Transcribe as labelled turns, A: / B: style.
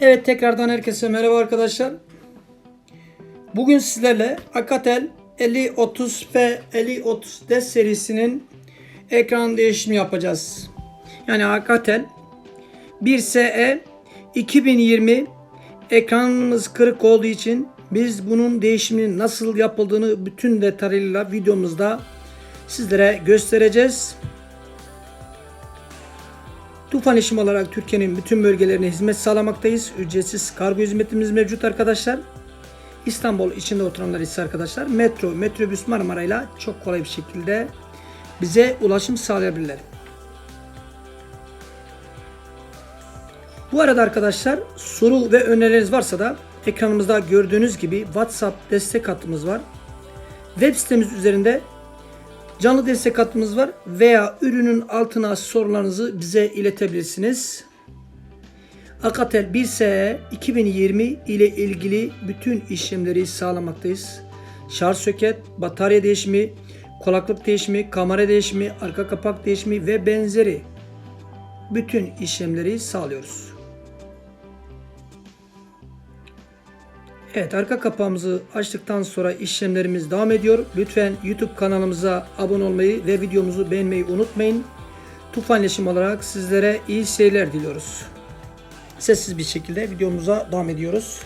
A: Evet tekrardan herkese merhaba arkadaşlar. Bugün sizlerle Akatel 5030 ve 5030D serisinin ekran değişimi yapacağız. Yani Akatel 1SE 2020 ekranımız kırık olduğu için biz bunun değişiminin nasıl yapıldığını bütün detaylarıyla videomuzda sizlere göstereceğiz. Tufan işim olarak Türkiye'nin bütün bölgelerine hizmet sağlamaktayız. Ücretsiz kargo hizmetimiz mevcut arkadaşlar. İstanbul içinde oturanlar ise arkadaşlar metro, metrobüs Marmara ile çok kolay bir şekilde bize ulaşım sağlayabilirler. Bu arada arkadaşlar soru ve önerileriniz varsa da ekranımızda gördüğünüz gibi WhatsApp destek hattımız var. Web sitemiz üzerinde Canlı destek hattımız var veya ürünün altına sorularınızı bize iletebilirsiniz. Akatel 1SE 2020 ile ilgili bütün işlemleri sağlamaktayız. Şarj söket, batarya değişimi, kulaklık değişimi, kamera değişimi, arka kapak değişimi ve benzeri bütün işlemleri sağlıyoruz. Evet arka kapağımızı açtıktan sonra işlemlerimiz devam ediyor. Lütfen YouTube kanalımıza abone olmayı ve videomuzu beğenmeyi unutmayın. Tufanleşim olarak sizlere iyi seyirler diliyoruz. Sessiz bir şekilde videomuza devam ediyoruz.